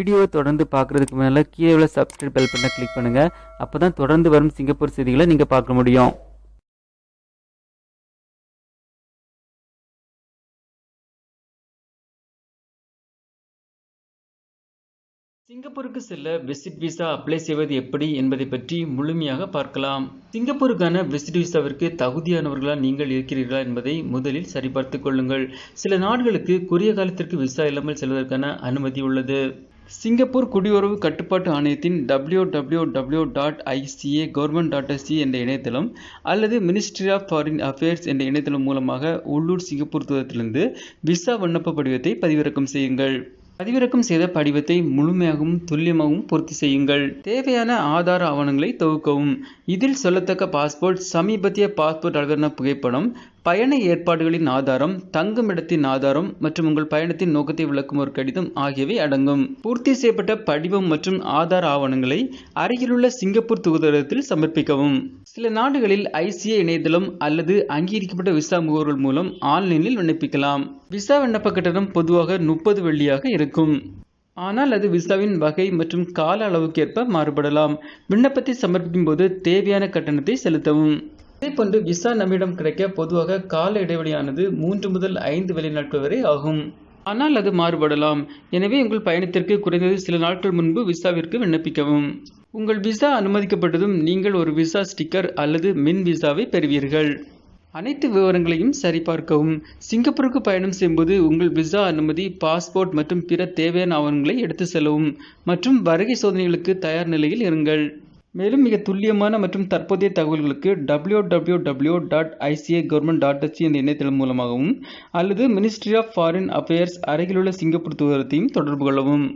வீடியோவை தொடர்ந்து பார்க்குறதுக்கு மேலே கீழே உள்ள சப்ஸ்கிரைப் பெல் பட்டனை கிளிக் பண்ணுங்கள் அப்போ தான் தொடர்ந்து வரும் சிங்கப்பூர் செய்திகளை நீங்கள் பார்க்க முடியும். சிங்கப்பூருக்கு செல்ல விசிட் விசா அப்ளை செய்வது எப்படி என்பதை பற்றி முழுமையாக பார்க்கலாம். சிங்கப்பூருக்கான விசிட் விசாவிற்கு தகுதியானவர்களா நீங்கள் இருக்கிறீர்களா என்பதை முதலில் சரிபார்த்துக் கொள்ளுங்கள். சில நாடுகளுக்கு குறுகிய காலத்திற்கு விசா இல்லாமல் செல்வதற்கான அனுமதி உள்ளது. சிங்கப்பூர் குடியுறவு கட்டுப்பாட்டு ஆணையத்தின் W W W dot ICA government dot SC என்ற இணையதளம் அல்லது மினிஸ்ட்ரி ஆஃப் ஃபாரின் அஃபேர்ஸ் என்ற இணையதளம் மூலமாக உள்ளூர் சிங்கப்பூர் தூதரத்திலிருந்து விசா விண்ணப்ப படிவத்தை பதிவிறக்கம் செய்யுங்கள். பதிவிறக்கம் செய்த படிவத்தை முழுமையாகவும் துல்லியமாகவும் பூர்த்தி செய்யுங்கள். தேவையான ஆதார ஆவணங்களை தொகுக்கவும். இதில் சொல்லத்தக்க பாஸ்போர்ட் சமீபத்திய பாஸ்போர்ட் அளவிலான புகைப்படம் பயண ஏற்பாடுகளின் ஆதாரம் தங்குமிடத்தின் ஆதாரம் மற்றும் உங்கள் பயணத்தின் நோக்கத்தை விளக்கும் ஒரு கடிதம் ஆகியவை அடங்கும். பூர்த்தி செய்யப்பட்ட படிவம் மற்றும் ஆதார ஆவணங்களை அருகிலுள்ள சிங்கப்பூர் தூதரகத்தில் சமர்ப்பிக்கவும். சில நாடுகளில் ஐசிஏ இணையதளம் அல்லது அங்கீகரிக்கப்பட்ட விசா முகவர்கள் மூலம் ஆன்லைனில் விண்ணப்பிக்கலாம். விசா விண்ணப்ப கட்டணம் பொதுவாக முப்பது வெள்ளியாக இருக்கும். ஆனால் அது விசாவின் வகை மற்றும் கால அளவுக்கேற்ப மாறுபடலாம். விண்ணப்பத்தை சமர்ப்பிக்கும் போது தேவையான கட்டணத்தை செலுத்தவும். அதேபோன்று விசா நம்மிடம் கிடைக்க பொதுவாக கால இடைவெளியானது மூன்று முதல் ஐந்து வெளிநாட்கள் வரை ஆகும். ஆனால் அது மாறுபடலாம். எனவே உங்கள் பயணத்திற்கு குறைந்தது சில நாட்கள் முன்பு விசாவிற்கு விண்ணப்பிக்கவும். உங்கள் விசா அனுமதிக்கப்பட்டதும் நீங்கள் ஒரு விசா ஸ்டிக்கர் அல்லது மின் விசாவை பெறுவீர்கள். அனைத்து விவரங்களையும் சரிபார்க்கவும். சிங்கப்பூருக்கு பயணம் செய்யும்போது உங்கள் விசா அனுமதி பாஸ்போர்ட் மற்றும் பிற தேவையான ஆவணங்களை எடுத்து செல்லவும் மற்றும் வருகை சோதனைகளுக்கு தயார் நிலையில் இருங்கள். மேலும் மிக துல்லியமான மற்றும் தற்போதைய தகவல்களுக்கு W W W dot ICA government dot HC என்ற இணையதளம் மூலமாகவும் அல்லது மினிஸ்ட்ரி ஆஃப் ஃபாரின் அஃபேர்ஸ் அருகிலுள்ள சிங்கப்பூர் தூதரத்தையும் தொடர்பு கொள்ளவும்.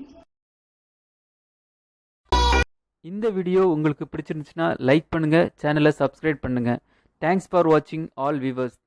இந்த வீடியோ உங்களுக்கு பிடிச்சிருந்துச்சுன்னா லைக் பண்ணுங்கள் சேனலை சப்ஸ்கிரைப் பண்ணுங்கள் தேங்க்ஸ் ஃபார் வாட்சிங் ஆல் வியூவர்ஸ்